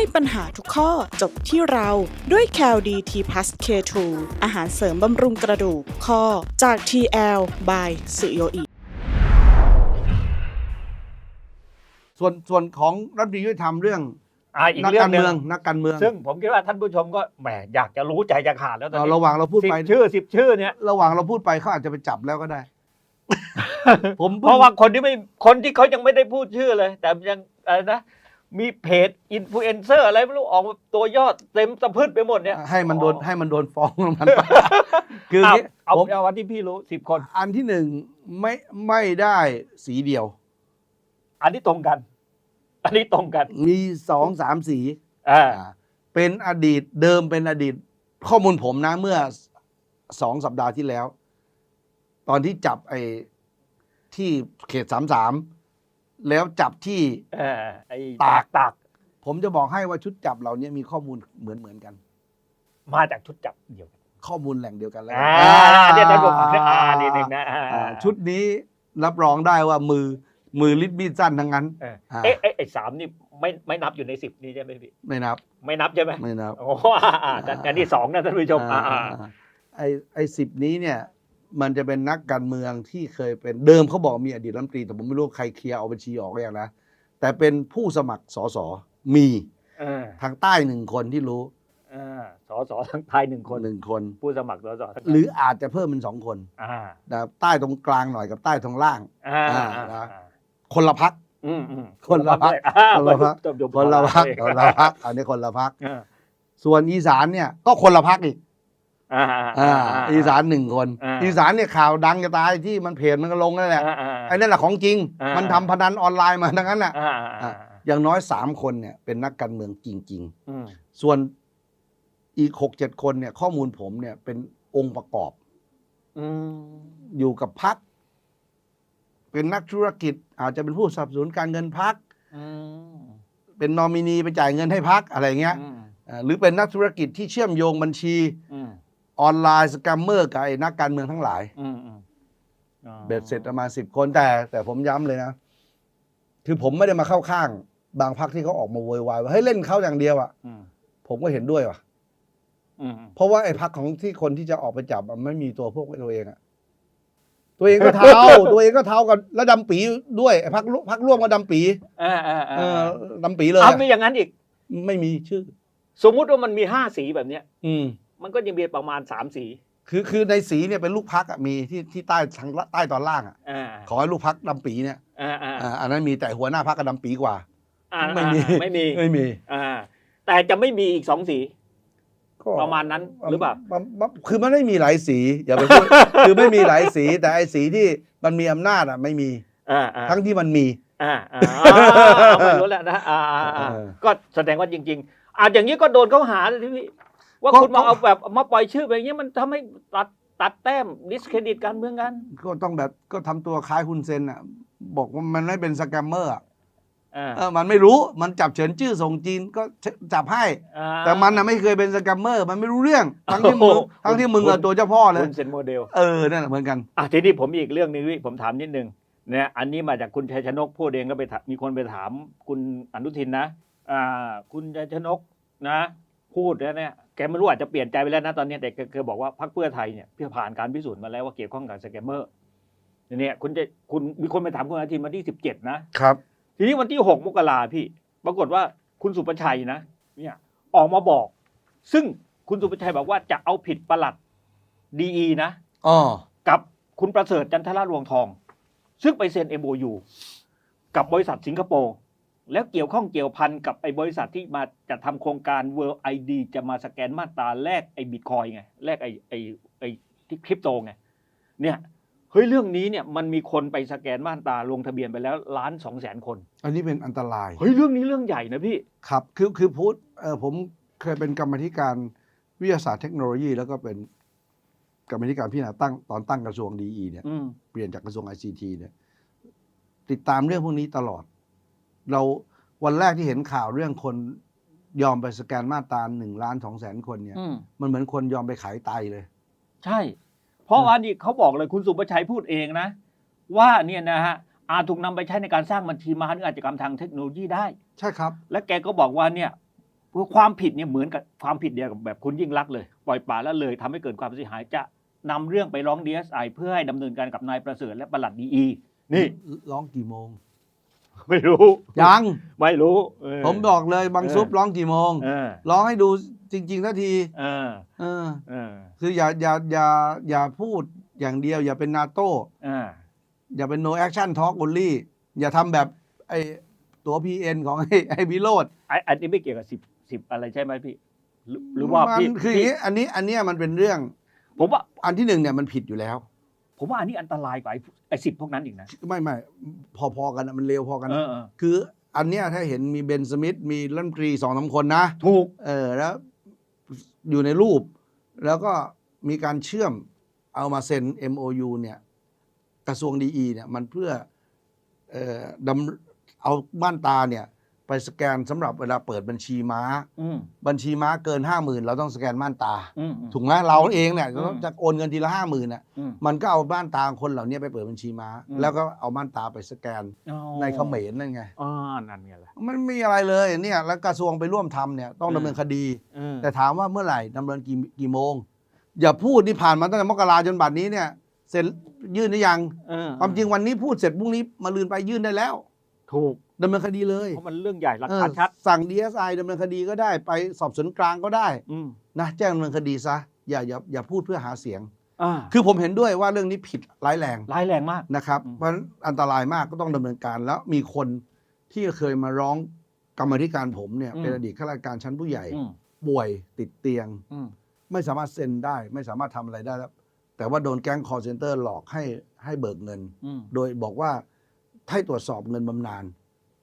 ให้ปัญหาทุกข้อจบที่เราด้วย c a l d t p l u s K2 อาหารเสริมบำรุงกระดูกข้อจาก TL by สุโยอิส่วนส่วนของรัฐมนตรียุติธรรมเรื่องอ่าอีกนักเรื่อกางรหนึ่เมืองงนักการเมืองซึ่งผมคิดว่าท่านผู้ชมก็แหมอยากจะรู้ใจจะขาดแล้วตอนเอ่อนี้ระหว่างเราพูดสิบไป ชื่อสิบชื่อเนี่ย ระหว่างเราพูดไปเขาอาจจะไปจับแล้วก็ได้ ผมเพราะว่าคนที่ไม่คนที่เขายังไม่ได้พูดชื่อเลย แต่ยังอะไรนะ มีเพจอินฟลูเอนเซอร์อะไรไม่รู้ออกมาตัวยอดเต็มสะพืดไปหมดเนี่ยให้มันโดนให้มันโดนฟ้องมันไปคือเอางี้เอาผมเอาวันที่พี่รู้สิบคน อันที่หนึ่งไม่ไม่ได้สีเดียว อันนี้ตรงกัน อันนี้ตรงกัน มีสองสามสีอ่าอ่าเป็นอดีตเดิมเป็นอดีต ข้อมูลผมนะเมื่อสองสัปดาห์ที่แล้ว ตอนที่จับไอ้ที่เขตสามสาม แล้วจับที่เออไอ้ตากตากผมจะบอกให้ว่าชุดจับเราเนี่ยมีข้อมูลเหมือนเหมือนกัน มาจากชุดจับเดียวกันข้อมูลแหล่งเดียวกันแล้วอ่าเดี๋ยวท่านผู้ฟังอ่านี่หนึ่งนะอ่าอ่าชุดนี้รับรองได้ว่ามือมือลิดมีดสั้นทั้งนั้น เอออ่าเอ๊ะเอ๊ะไอ้สามนี่ไม่ไม่นับอยู่ในสิบนี้ใช่ไหมพี่ไม่นับ ไม่นับใช่ไหมไม่นับโอ้โหอ่าอ่าแต่อันนี้สองนะท่านผู้ชมอ่าอ่าอ่าไอไอสิบนี้เนี่ย มันจะเป็นนักการเมืองที่เคยเป็นเดิมเขาบอกมีอดีตรัฐมนตรีแต่ผมไม่รู้ใครเคลียร์เอาบัญชีออกหรือยังนะแต่เป็นผู้สมัครสสมีเออทางใต้หนึ่งคนที่รู้อ่าสอสอทั้งไทยหนึ่งคนหนึ่งคน ผู้สมัครสอสอทั้งหรืออาจจะเพิ่มเป็นสองคนอ่านะใต้ตรงกลางหน่อยกับใต้ตรงล่าง อ่าอ่าอ่านะอ่าคนละพัก อืมอืมคนละพรรค อ่าคนละพรรคจบจบคนละพักเลยคนละพักอันนี้คนละพัก อ่าส่วนอีสานเนี่ยก็คนละพักอีก อ่าอ่าอีสานหนึ่งคนอ่าอีสานเนี่ยข่าวดังจะตายที่มันเพจมันก็ลงนั่นแหละอ่าอ่าไอ้นั่นแหละของจริงอ่ามัมันทำพนันออนไลน์มาทั้งนั้นน่ะอ่าอ่าอย่างน้อยสามคนเนี่ยเป็นนักการเมืองจริงอืมๆส่วนอีกหกเจ็ดคนเนี่ย ข้อมูลผมเนี่ยเป็นองค์ประกอบอืมอยู่กับพักเป็นนักธุรกิจ อาจจะเป็นผู้สนับสนุนการเงินพักอืมเป็นนอมินีไปจ่ายเงินให้พักอะไรเงี้ยอืมอ่าหรือเป็นนักธุรกิจที่เชื่อมโยงบัญชี อืมออนไลน์สแกมเมอร์กับไอ้นักการเมืองทั้งหลาย อืมอืมอ๋อเบ็ดเสร็จประมาณสิบคนแต่ แต่ผมย้ำเลยนะ คือผมไม่ได้มาเข้าข้าง บางพักที่เขาออกมาโวยวายว่าเฮ้ยเล่นเขาอย่างเดียวอะ่ะ อืมผมก็เห็นด้วยว่ะ อืมเพราะว่าไอ้พักของที่คนที่จะออกไปจับอะไม่มีตัวพวกตัวเองอะตัวเองก็เท้า ตัวเองก็เท้ากับแล้วดำปีด้วยไอ้พักพักร่วมกับดำปีอ่าอ่าเออ่าอดำปีเลยเอาอะไม่อย่างนั้นอีก ไม่มีชื่อ สมมุติว่ามันมีห้าสีแบบเนี้ย อืม มันก็ยังมีประมาณสามสี คือคือในสีเนี่ยเป็นลูกพักอะมีที่ที่ใต้ทางใต้ตอนล่างอะอ่าขอให้ลูกพักดำปีเนี่ยอ่าอ่าอ่าอันนั้นมีแต่หัวหน้าพักก็ดำปีกว่า อ่าไม่มีอ่าไม่มีไม่มีอ่าแต่จะไม่มีอีกสองสี ก็ประมาณนั้นหรือเปล่า มันมันคือมันไม่มีหลายสีอย่าไปพูด คือไม่มีหลายสีแต่ไอ้สีที่มันมีอำนาจอะไม่มีอ่าอ่าทั้งที่มันมีอ่าอ่าไม่รู้แล้วนะอ่าอ่าอ่าเออ ก็แสดงว่าจริง ๆ อาจอย่างนี้ก็โดนเขาหาเลยที่พี่ ว่าก็คุณมาก็เอาแบบมาปล่อยชื่อแบบนี้มันทำให้ตัดตัดแต้มดิสเครดิตการเมืองกัน ก็ต้องแบบก็ทำตัวคล้ายคุณเซนอะ บอกว่ามันไม่เป็นสแกมเมอร์อะอ่าเออมันไม่รู้มันจับเฉินชื่อส่งจีนก็จับให้อ่าแต่มันน่ะไม่เคยเป็นสแกมเมอร์ มันไม่รู้เรื่อง ทั้งที่มึงโอ้โหทั้งที่มึงคุอะณตัวเจ้าพ่อเลยคุณเซนโมเดลเออนั่นแหละเหมือนกันอะทีนี้ผมมีอีกเรื่องหนึงพี่ผมถามนิดนึงเนี่ยอันนี้มาจากคุณชัยชนกพูดเองก็ไปถามมีคนไปถามคุณอนุทินนะอ่าคุณชัยชนกนะ พูดแล้วเนี่ย แกไม่รู้อาจจะเปลี่ยนใจไปแล้วนะตอนนี้แต่แกเคยบอกว่าพรรคเพื่อไทยเนี่ยเพื่อผ่านการพิสูจน์มาแล้วว่าเกี่ยวข้องกับสแกมเมอร์เนี่ยคุณจะคุณมีคนไปถามคุณอนุทินวันที่สิบเจ็ดนะครับ ทีนี้วันที่หกมกราพี่ ปรากฏว่าคุณสุประชัยนะเนี่ยออกมาบอก ซึ่งคุณสุประชัยบอกว่าจะเอาผิดประหลัดดีนะอ๋อกับคุณประเสริฐจันทรารวงทอง ซึ่งไปเซ็น MOU กับบริษัทสิงคโปร์ แล้วเกี่ยวข้องเกี่ยวพันกับไอ้บริษัทที่มาจะทำโครงการ World ID จะมาสแกนมาตราแลกไอ้บิตคอยไงแลกไอ้ไอ้ไอ้ที่คริปโตไงเนี่ยเฮ้ยเรื่องนี้เนี่ยมันมีคนไปสแกนมาตราลงทะเบียนไปแล้วล้านสองแสนคน อันนี้เป็นอันตราย เฮ้ยเรื่องนี้เรื่องใหญ่นะพี่ ครับ คือคือพูดเออผมเคยเป็นกรรมาธิการวิทยาศาสตร์เทคโนโลยี แล้วก็เป็นกรรมาธิการพิจารณาตั้งตอนตั้งกระทรวงดีเนี่ย อืม เปลี่ยนจากกระทรวงไอซีทีเนี่ย ติดตามเรื่องพวกนี้ตลอด เราวันแรกที่เห็นข่าวเรื่องคนยอมไปสแกนมาตราหนึ่งล้านสองแสนคนเนี่ย อืม มันเหมือนคนยอมไปขายไตเลย ใช่ เพราะว่านี่เขาบอกเลยคุณสุประชัยพูดเองนะ ว่าเนี่ยนะฮะอาจถูกนำไปใช้ในการสร้างบัญชีม้าหรืออาชญากรรมทางเทคโนโลยีได้ ใช่ครับ และแกก็บอกว่าเนี่ยความผิดเนี่ยเหมือนกับความผิดเดียวกับแบบคุณยิ่งรักษณ์เลย ปล่อยปละละเลยทำให้เกิดความเสียหายจะนำเรื่องไปร้องดีเอสไอเพื่อให้ดำเนินการกับนายประเสริฐและประหลัดดีอีนี่ ร้องกี่โมง ไม่รู้ ยัง ไม่รู้เออ ผมบอกเลยบางเออซุปร้องกี่โมง เออร้องให้ดูจริงๆทันที เออเออ เออคืออย่าอย่าอย่าอย่าพูดอย่างเดียว อย่าเป็นนาโต้ เอออย่าเป็น no action talk only อย่าทำแบบไอตัว PN ของไอไอวิโรดไอ้อันนี้ไม่เกี่ยวกับสิบสิบอะไรใช่ไหมพี่หรือหรือว่ามันพี่คืออย่างพี่นี้อันนี้อันเนี้ยมันเป็นเรื่อง ผมว่าอันที่หนึ่งเนี่ยมันผิดอยู่แล้ว ผมว่าอันนี้อันตรายกว่าไอ้ไอ้สิบพวกนั้นอีกนะ ไม่ไม่พอๆกันอะมันเร็วพอกันเอนะอเออคืออันเนี้ยถ้าเห็นมีเบนสมิธมีรัฐมนตรีสองสามคนนะ ถูก เออแล้วอยู่ในรูป แล้วก็มีการเชื่อมเอามาเซ็น MOU เนี่ยกระทรวงดีเนี่ยมันเพื่อเอ่อดำเอาบ้านตาเนี่ย ไปสแกนสำหรับเวลาเปิดบัญชีม้า อืม บัญชีม้าเกินห้าหมื่นเราต้องสแกนม่านตา อืมอืมถูกไหมเราเองเนี่ยอืม จะโอนเงินทีละห้าหมื่นน่ะอืม มันก็เอาบ้านตาคนเหล่านี้ไปเปิดบัญชีม้า อืม แล้วก็เอาม่านตาไปสแกนอ๋อในเขมรนั่นไงอ่านั่นไงล่ะ มันไม่มีอะไรเลยเนี่ยแล้วกระทรวงไปร่วมทำเนี่ยต้องดำเนินคดี เออแต่ถามว่าเมื่อไหร่ดำเนินกี่กี่โมง อย่าพูดนี่ผ่านมาตั้งแต่มกราจนบัดนี้เนี่ย เสร็จยื่นหรือยังเออความจริงวันนี้พูดเสร็จพรุ่งนี้มาลืนไปยื่นได้แล้ว ถูกดำเนินคดีเลยเพราะมันเรื่องใหญ่หลักเออฐานชัด สั่ง DSI ดำเนินคดีก็ได้ไปสอบสวนกลางก็ได้อืมนะแจ้งดำเนินคดีซะอย่าอย่าอย่าพูดเพื่อหาเสียงอ่าคือผมเห็นด้วยว่าเรื่องนี้ผิดร้ายแรงร้ายแรงมากนะครับอืมเพราะฉะนั้นอันตรายมากก็ต้องดำเนินการแล้วมีคนที่เคยมาร้องกรรมาธิการผมเนี่ยเป็นอดีตข้าราชการชั้นผู้ใหญ่อืมป่วยติดเตียงอืมไม่สามารถเซ็นได้ ไม่สามารถทำอะไรได้แล้วแต่ว่าโดนแก๊งคอร์เซนเตอร์หลอกให้ให้เบิกเงินอืมโดยบอกว่า ให้ตรวจสอบเงินบำนาญ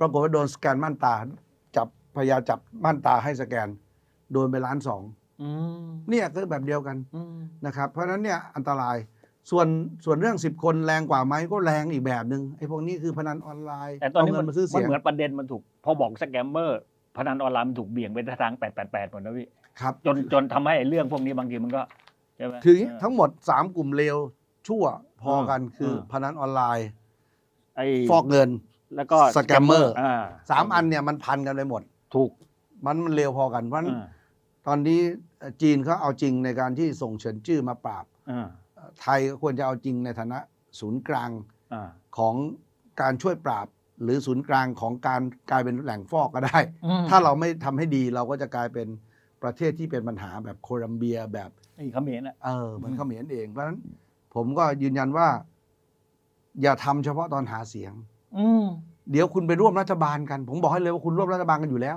ปรากฏว่าโดนสแกนม่านตา จับพยายามจับม่านตาให้สแกน โดนไปล้านสองอืมเนี่ยก็แบบเดียวกันอืมนะครับ เพราะฉะนั้นเนี่ยอันตรายส่วนส่วนเรื่อง10คนแรงกว่าไหมก็แรงอีกแบบหนึ่งไอ้พวกนี้คือพนันออนไลน์แต่ตอนนี้เามัเงินนมาซื้อมันเสียงเหมือนประเด็นมันถูก พอบอกสแกมเมอร์พนันออนไลน์มันถูกเบี่ยงไปทางแปดแปดแปดหมดนะพี่ครับจนจนทำให้เรื่องพวกนี้บางทีมันก็ใช่ไหมคืออย่างนี้เออทั้งหมด3กลุ่มเลวชั่วพอกันคือเออพนันออนไลน์ ไอ้ฟอกเงินแล้วก็สแกมเมอร์อ่าสามอันเนี่ยมันพันกันไปหมด ถูกมันมันเร็วพอกันเพราะฉะนั้นอ่าตอนนี้จีนเขาเอาจริงในการที่ส่งเฉินจื้อมาปราบ อ่าไทยก็ควรจะเอาจริงในฐานะศูนย์กลางอ่าของการช่วยปราบ หรือศูนย์กลางของการกลายเป็นแหล่งฟอกก็ได้ อืมถ้าเราไม่ทำให้ดีเราก็จะกลายเป็นประเทศที่เป็นปัญหาแบบโคลัมเบียแบบ ไอ้เขมรน่ะ เออเหมือนอืมเขมรเองเพราะฉะนั้นผมก็ยืนยันว่า อย่าทำเฉพาะตอนหาเสียง อืมเดี๋ยวคุณไปร่วมรัฐบาลกัน ผมบอกให้เลยว่าคุณร่วมรัฐบาลกันอยู่แล้ว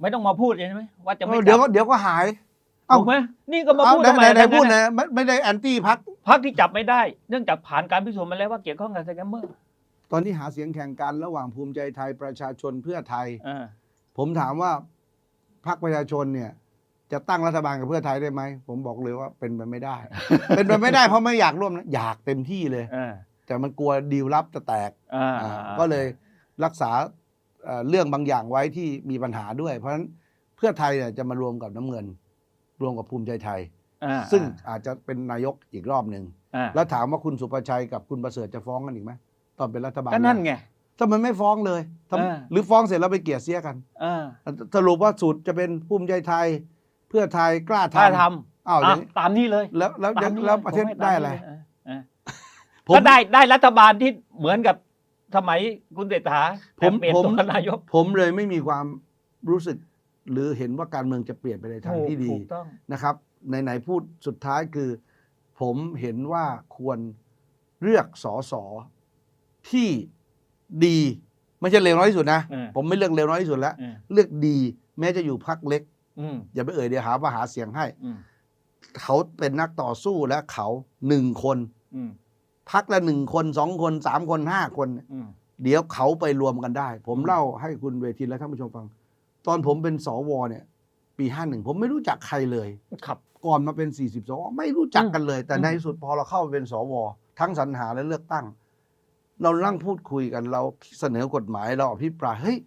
ไม่ต้องมาพูดใช่ไหมว่าจะไม่เออเดี๋ยวจัก็บเดี๋ยวก็หายเอ้าถูกไหมนี่ก็มาเอาพูดไหนทำไมไหนไหนทั้งพูดนั้นนะน่ะไม่ไม่ได้แอนตี้พักพักที่จับไม่ได้ เนื่องจากผ่านการพิสูจน์มาแล้วว่าเกี่ยวข้องกับสแกมเมอร์ตอนนี้หาเสียงแข่งกันระหว่างภูมิใจไทยประชาชนเพื่อไทยอ่าผมถามว่าพรรคประชาชนเนี่ย จะตั้งรัฐบาลกับเพื่อไทยได้ไหมผมบอกเลยว่าเป็นไปไม่ได้ เป็นไปไม่ได้เพราะไม่อยากร่วมนะอยากเต็มที่เลยอ่า แต่มันกลัวดีลลับจะแตกอ่าอ่าก็เลยรักษาเอ่อเรื่องบางอย่างไว้ที่มีปัญหาด้วย เพราะฉะนั้นเพื่อไทยเนี่ยจะมารวมกับน้ำเงิน รวมกับภูมิใจไทย อ่าซึ่งอาจจะเป็นนายกอีกรอบหนึ่งอ่าแล้วถามว่าคุณสุประชัยกับคุณประเสริฐจะฟ้องกันอีกไหมตอนเป็นรัฐบาลก็นั่นไงทำไมไม่ฟ้องเลยทำเออหรือฟ้องเสร็จแล้วไปเกลียดเสียกัน อ่าสรุปว่าสูตรจะเป็นภูมิใจไทย เพื่อไทยกล้าทำถ้าทอ้าวำอย่าอะงนี้ตามนี้เลยแล้วแล้วตามนี้แล้วลยประเทศผมให้ได้ตามอะไรนี้เลยอะ ผมก็ได้ได้รัฐบาลที่เหมือนกับสมัยคุณเศรษฐาผมแต่เปลี่ยนผมตัวนายก ผมเลยไม่มีความรู้สึก หรือเห็นว่าการเมืองจะเปลี่ยนไปในทางที่ดีถูกต้องนะครับไหนๆพูดสุดท้ายคือ ผมเห็นว่าควรเลือกสอสอที่ดีไม่ใช่เลวน้อยที่สุดนะเออผมไม่เลือกเลวน้อยที่สุดแล้วเออเลือกดี แม้จะอยู่พักเล็กอืมอย่าไปเอ่ยเดี๋ยวหาว่าหาเสียงให้อืมเขาเป็นนักต่อสู้และเขาหนึ่งคนอืม พักละหนึ่งคนสองคนสามคนห้าคนเนี่ยอืมเดี๋ยวเขาไปรวมกันได้ผมอืมเล่าให้คุณเวทีและท่านผู้ชมฟัง ตอนผมเป็นสวเนี่ย ปีห้าหนึ่งผมไม่รู้จักใครเลย ครับ ก่อนมาเป็น 40สวไม่รู้จักกันเลย แต่อืมในที่สุดพอเราเข้าไปเป็นสว ทั้งสรรหาและเลือกตั้ง เรานั่งพูดคุยกันเราเสนอกฎหมายเราอภิปรายเฮ้ย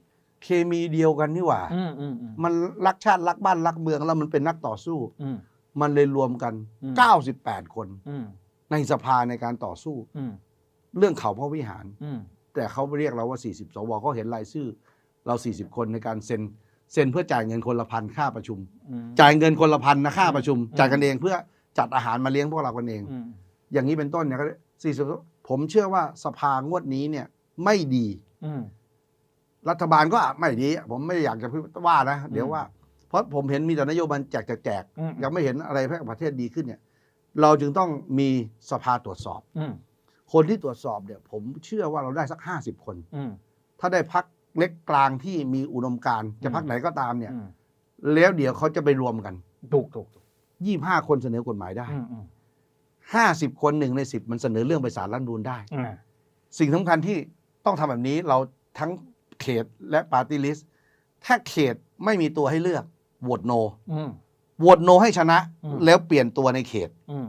เคมีเดียวกันนี่หว่า อืมอืมอืมมันรักชาติรักบ้านรักเมืองแล้วมันเป็นนักต่อสู้ อืม มันเลยรวมกัน อืม 98 คน อืม ในสภาในการต่อสู้ อืมเรื่องเขาพระวิหาร อืมแต่เขาเรียกเราว่า 40 สวเขาเห็นรายชื่อ เรา 40 คนในการเซ็นเซ็นเพื่อจ่ายเงินคนละพันค่าประชุม อืม จ่ายเงินคนละพันนะค่าประชุมอืมจ่ายกันเองเพื่อจัดอาหารมาเลี้ยงพวกเรากันเอง อืมอย่างนี้เป็นต้นเนี่ยก็สี่สิบผมเชื่อว่าสภางวดนี้เนี่ยไม่ดี อืม รัฐบาลก็ไม่ดี ผมไม่อยากจะว่านะ เดี๋ยวว่า เพราะผมเห็นมีแต่นโยบายแจกแจกแจกอืม ยังไม่เห็นอะไรให้ประเทศดีขึ้นเนี่ย เราจึงต้องมีสภาตรวจสอบ อืมคนที่ตรวจสอบเนี่ย ผมเชื่อว่าเราได้สักห้าสิบคน อืม ถ้าได้พักเล็กกลางที่มีอุดมการณ์จะอืมพักไหนก็ตามเนี่ย อืมแล้วเดี๋ยวเขาจะไปรวมกันถูกถูกถูกยี่ห้าคนเสนอกฎหมายได้อืมอืมห้าสิบคนหนึ่งในสิบมันเสนอเรื่องไปสารรัฐธรรมนูนได้ อืมสิ่งสำคัญที่ต้องทำแบบนี้เราทั้งเขตและปาร์ตี้ลิสต์ถ้าเขตไม่มีตัวให้เลือกโหวตโน อืม โหวตโนให้ชนะ อืม แล้วเปลี่ยนตัวในเขตอืม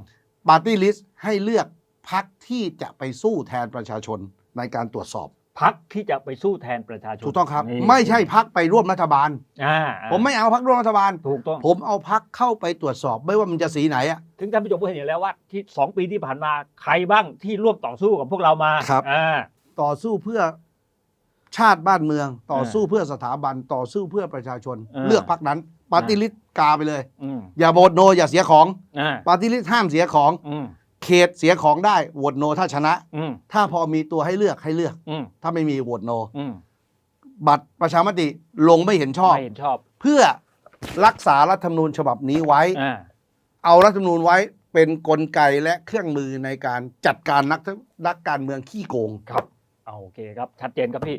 ปาร์ตี้ลิสต์ให้เลือกพักที่จะไปสู้แทนประชาชนในการตรวจสอบ พักที่จะไปสู้แทนประชาชนถูกต้องครับ นี่ไม่ใช่พักไปร่วมรัฐบาลอ่าผมไม่เอาพักร่วมรัฐบาล ถูกต้อง ผมเอาพักเข้าไปตรวจสอบไม่ว่ามันจะสีไหนอะ ถึงท่านผู้ชมก็เห็นอยู่แล้วว่าที่สองปีที่ผ่านมาใครบ้างที่ร่วมต่อสู้กับพวกเรามาครับ อ่า ต่อสู้เพื่อ ชาติบ้านเมืองต่อสู้เพื่อสถาบันต่อสู้เพื่อประชาชนอ่าเลือกพักนั้นปาร์ตี้ลิสต์กาไปเลย อืมอย่าโหวตโนอย่าเสียของอ่าปาร์ตี้ลิสต์ห้ามเสียของ อืมเขตเสียของได้โหวตโนถ้าชนะ อืมถ้าพอมีตัวให้เลือกให้เลือก อืมถ้าไม่มีโหวตโน อืมบัตรประชามติลงไม่เห็นชอบ ไม่เห็นชอบเพื่อรักษารัฐธรรมนูญฉบับนี้ไว้ อ่าเอารัฐธรรมนูญไว้เป็นกลไกและเครื่องมือในการจัดการนักนักการเมืองขี้โกง ครับเอาโอเคครับ ชัดเจนครับพี่